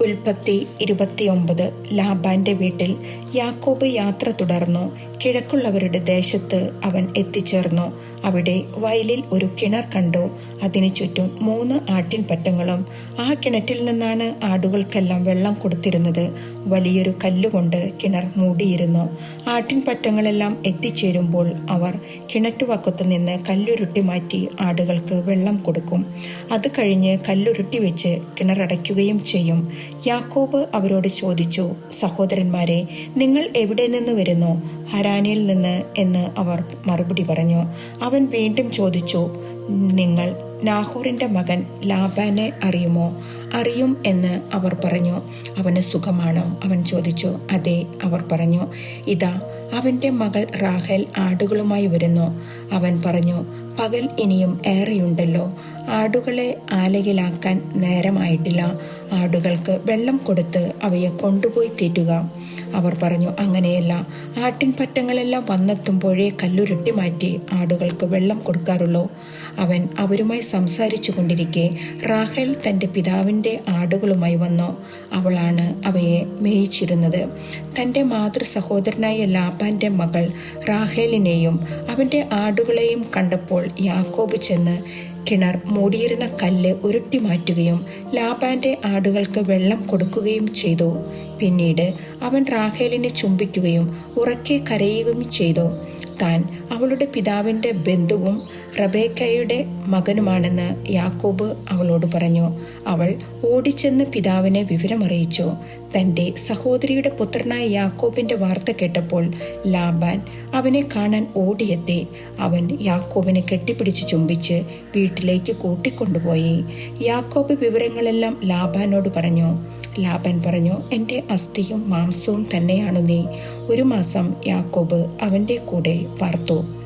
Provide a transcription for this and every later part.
ഉൽപ്പത്തി ഇരുപത്തിയൊമ്പത് ലാബാന്റെ വീട്ടിൽ യാക്കോബ് യാത്ര തുടർന്നു. കിഴക്കുള്ളവരുടെ ദേശത്ത് അവൻ എത്തിച്ചേർന്നു. അവിടെ വയലിൽ ഒരു കിണർ കണ്ടു. അതിനു ചുറ്റും മൂന്ന് ആട്ടിൻപറ്റങ്ങളും. ആ കിണറ്റിൽ നിന്നാണ് ആടുകൾക്കെല്ലാം വെള്ളം കൊടുത്തിരുന്നത്. വലിയൊരു കല്ലുകൊണ്ട് കിണർ മൂടിയിരുന്നു. ആട്ടിൻപറ്റങ്ങളെല്ലാം എത്തിച്ചേരുമ്പോൾ അവർ കിണറ്റുവക്കത്തു നിന്ന് കല്ലുരുട്ടി മാറ്റി ആടുകൾക്ക് വെള്ളം കൊടുക്കും. അത് കഴിഞ്ഞ് കല്ലുരുട്ടി വെച്ച് കിണറടയ്ക്കുകയും ചെയ്യും. യാക്കോബ് അവരോട് ചോദിച്ചു സഹോദരന്മാരെ നിങ്ങൾ എവിടെ നിന്ന് വരുന്നു? ഹരാനിയിൽ നിന്ന്? എന്ന് അവർ മറുപടി പറഞ്ഞു. അവൻ വീണ്ടും ചോദിച്ചു നിങ്ങൾ നാഹോറിന്റെ മകൻ ലാബാനെ അറിയുമോ? അറിയും എന്ന് അവർ പറഞ്ഞു. അവന് സുഖമാണോ? അവൻ ചോദിച്ചു. അതെ അവർ പറഞ്ഞു. ഇതാ അവന്റെ മകൾ റാഹൽ ആടുകളുമായി വരുന്നു. അവൻ പറഞ്ഞു പകൽ ഇനിയും ഏറെയുണ്ടല്ലോ. ആടുകളെ ആലയിലാക്കാൻ നേരമായിട്ടില്ല. ആടുകൾക്ക് വെള്ളം കൊടുത്ത് അവയെ കൊണ്ടുപോയി തീറ്റുക. അവർ പറഞ്ഞു അങ്ങനെയല്ല. ആട്ടിൻപറ്റങ്ങളെല്ലാം വന്നെത്തുമ്പോഴേ കല്ലുരുട്ടി മാറ്റി ആടുകൾക്ക് വെള്ളം കൊടുക്കാറുള്ളൂ. അവൻ അവരുമായി സംസാരിച്ചു കൊണ്ടിരിക്കെ റാഹേൽ തന്റെ പിതാവിന്റെ ആടുകളുമായി വന്നു. അവളാണ് അവയെ മേയിച്ചിരുന്നത്. തന്റെ മാതൃ സഹോദരനായ ലാബാന്റെ മകൾ റാഹേലിനെയും അവന്റെ ആടുകളെയും കണ്ടപ്പോൾ യാക്കോബ് ചെന്ന് കിണർ മൂടിയിരുന്ന കല്ല് ഉരുട്ടി മാറ്റുകയും ലാബാന്റെ ആടുകൾക്ക് വെള്ളം കൊടുക്കുകയും ചെയ്തു. പിന്നീട് അവൻ റാഹേലിനെ ചുംബിക്കുകയും ഉറക്കെ കരയുകയും ചെയ്തു. താൻ അവളുടെ പിതാവിന്റെ ബന്ധുവും റബേക്കയുടെ മകനുമാണെന്ന് യാക്കോബ് അവളോട് പറഞ്ഞു. അവൾ ഓടിച്ചെന്ന് പിതാവിനെ വിവരമറിയിച്ചു. തന്റെ സഹോദരിയുടെ പുത്രനായ യാക്കോബിന്റെ വാർത്ത കേട്ടപ്പോൾ ലാബാൻ അവനെ കാണാൻ ഓടിയെത്തി. അവൻ യാക്കോബിനെ കെട്ടിപ്പിടിച്ച് ചുംബിച്ച് വീട്ടിലേക്ക് കൂട്ടിക്കൊണ്ടുപോയി. യാക്കോബ് വിവരങ്ങളെല്ലാം ലാബാനോട് പറഞ്ഞു. ലാബൻ പറഞ്ഞു എന്റെ അസ്ഥിയും മാംസവും തന്നെയാണു നീ. ഒരു മാസം യാക്കോബ് അവന്റെ കൂടെ പാർത്തു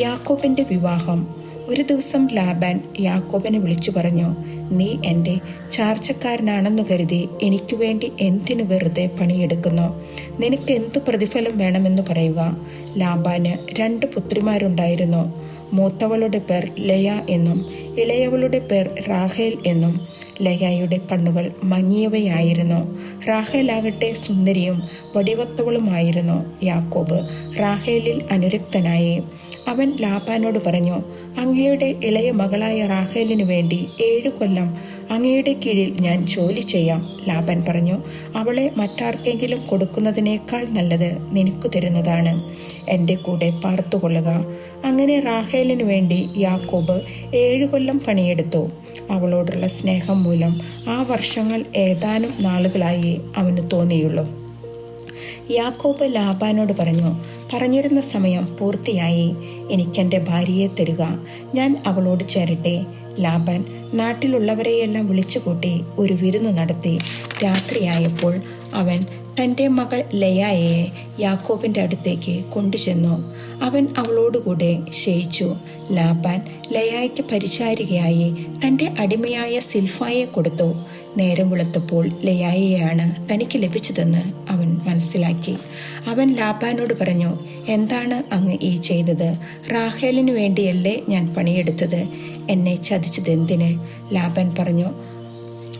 യാക്കോബിന്റെ വിവാഹം. ഒരു ദിവസം ലാബാൻ യാക്കോബിനെ വിളിച്ചു പറഞ്ഞു നീ എന്റെ ചാർച്ചക്കാരനാണെന്നു കരുതി എനിക്ക് വേണ്ടി എന്തിനു വെറുതെ പണിയെടുക്കുന്നു? നിനക്ക് എന്തു പ്രതിഫലം വേണമെന്ന് പറയുക? ലാബാന് രണ്ട് പുത്രിമാരുണ്ടായിരുന്നു. മൂത്തവളുടെ പേർ ലയ എന്നും ഇളയവളുടെ പേർ റാഹേൽ എന്നും. ലയായുടെ കണ്ണുകൾ മങ്ങിയവയായിരുന്നു. റാഹേലാകട്ടെ സുന്ദരിയും വടിവത്തവളുമായിരുന്നു യാക്കോബ്. റാഹേലിൽ അനുരക്തനായി. അവൻ ലാപ്പാനോട് പറഞ്ഞു അങ്ങയുടെ ഇളയ മകളായ റാഹേലിനു വേണ്ടി ഏഴു കൊല്ലം അങ്ങയുടെ കീഴിൽ ഞാൻ ജോലി ചെയ്യാം ലാബൻ പറഞ്ഞു. അവളെ മറ്റാർക്കെങ്കിലും കൊടുക്കുന്നതിനേക്കാൾ നല്ലത് നിനക്ക് തരുന്നതാണ്. എന്റെ കൂടെ പാർത്തുകൊള്ളുക അങ്ങനെ റാഹേലിനു വേണ്ടി യാക്കോബ് ഏഴു കൊല്ലം പണിയെടുത്തു. അവളോടുള്ള സ്നേഹം മൂലം ആ വർഷങ്ങൾ ഏതാനും നാളുകളായി അവന് തോന്നിയുള്ളൂ. യാക്കോബ് ലാബാനോട് പറഞ്ഞു പറഞ്ഞിരുന്ന സമയം പൂർത്തിയായി. എനിക്കെന്റെ ഭാര്യയെ തരുക. ഞാൻ അവളോട് ചേരട്ടെ. ലാബാൻ നാട്ടിലുള്ളവരെയെല്ലാം വിളിച്ചുകൂട്ടി ഒരു വിരുന്നു നടത്തി. രാത്രിയായപ്പോൾ അവൻ തന്റെ മകൾ ലയായെ യാക്കോബിന്റെ അടുത്തേക്ക് കൊണ്ടുചെന്നു. അവൻ അവളോടുകൂടെ ശയിച്ചു ലാബാൻ ലയായ്ക്ക് പരിചാരികയായി തന്റെ അടിമയായ സിൽഫായെ കൊടുത്തു. നേരം വെളുത്തപ്പോൾ ലയായെയാണ് തനിക്ക് ലഭിച്ചതെന്ന് അവൻ മനസ്സിലാക്കി. അവൻ ലാബാനോട് പറഞ്ഞു എന്താണ് അങ്ങ് ഈ ചെയ്തത്? റാഹേലിനു വേണ്ടിയല്ലേ ഞാൻ പണിയെടുത്തത്? എന്നെ ചതിച്ചത് എന്തിന്? ലാബൻ പറഞ്ഞു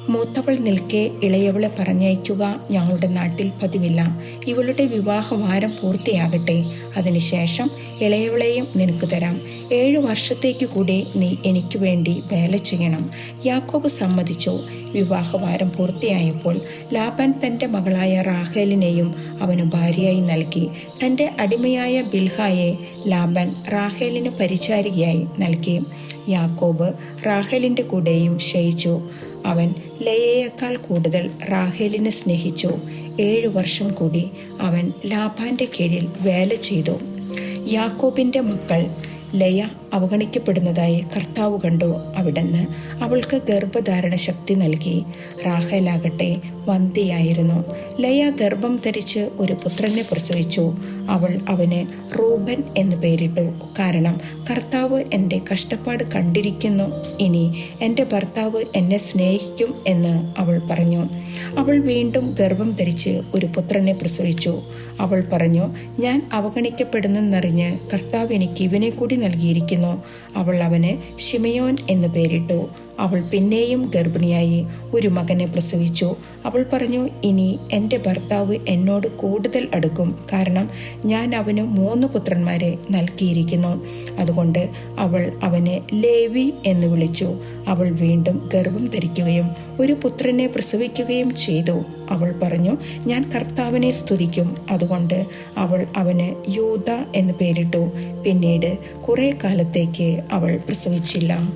മൂത്തവൾ നിൽക്കെ ഇളയവളെ പറഞ്ഞയക്കുക ഞങ്ങളുടെ നാട്ടിൽ പതിവില്ല. ഇവളുടെ വിവാഹവാരം പൂർത്തിയാകട്ടെ. അതിനുശേഷം ഇളയവളെയും നിനക്ക് തരാം. ഏഴു വർഷത്തേക്ക് കൂടി നീ എനിക്ക് വേണ്ടി വേല ചെയ്യണം. യാക്കോബ് സമ്മതിച്ചു. വിവാഹവാരം പൂർത്തിയായപ്പോൾ ലാബാൻ തന്റെ മകളായ റാഹേലിനെയും അവന് ഭാര്യയായി നൽകി. തന്റെ അടിമയായ ബിൽഹായെ ലാബാൻ റാഹേലിന് പരിചാരികയായി നൽകി. യാക്കോബ് റാഹേലിന്റെ കൂടെയും ശയിച്ചു അവൻ ലയയേക്കാൾ കൂടുതൽ റാഹേലിനെ സ്നേഹിച്ചു. ഏഴു വർഷം കൂടി അവൻ ലാഭാന്റെ കീഴിൽ വേല ചെയ്തു. യാക്കോബിന്റെ മക്കൾ ലയ അവഗണിക്കപ്പെടുന്നതായി കർത്താവ് കണ്ടു അവിടുന്ന്. അവൾക്ക് ഗർഭധാരണ ശക്തി നൽകി. റാഹേലാകട്ടെ വന്തിയായിരുന്നു ലയ ഗർഭം ധരിച്ച് ഒരു പുത്രനെ പ്രസവിച്ചു. അവൾ അവന് റൂബൻ എന്ന് പേരിട്ടു. കാരണം കർത്താവ് എന്റെ കഷ്ടപ്പാട് കണ്ടിരിക്കുന്നു. ഇനി എന്റെ ഭർത്താവ് എന്നെ സ്നേഹിക്കും എന്ന് അവൾ പറഞ്ഞു. അവൾ വീണ്ടും ഗർഭം ധരിച്ച് ഒരു പുത്രനെ പ്രസവിച്ചു. അവൾ പറഞ്ഞു ഞാൻ അവഗണിക്കപ്പെടുന്നെന്നറിഞ്ഞ് കർത്താവ് എനിക്ക് ഇവനെ കൂടി നൽകിയിരിക്കുന്നു. അവൾ അവന് ഷിമയോൻ എന്ന് പേരിട്ടു. അവൾ പിന്നെയും ഗർഭിണിയായി ഒരു മകനെ പ്രസവിച്ചു. അവൾ പറഞ്ഞു ഇനി എന്റെ ഭർത്താവ് എന്നോട് കൂടുതൽ അടുക്കും. കാരണം ഞാൻ അവന് മൂന്ന് പുത്രന്മാരെ നൽകിയിരിക്കുന്നു. അതുകൊണ്ട് അവൾ അവനെ ലേവി എന്ന് വിളിച്ചു. അവൾ വീണ്ടും ഗർഭം ധരിക്കുകയും ഒരു പുത്രനെ പ്രസവിക്കുകയും ചെയ്തു. അവൾ പറഞ്ഞു ഞാൻ കർത്താവിനെ സ്തുതിക്കും. അതുകൊണ്ട് അവൾ അവന് യൂത എന്ന് പേരിട്ടു. പിന്നീട് കുറേ കാലത്തേക്ക് അവൾ പ്രസവിച്ചില്ല.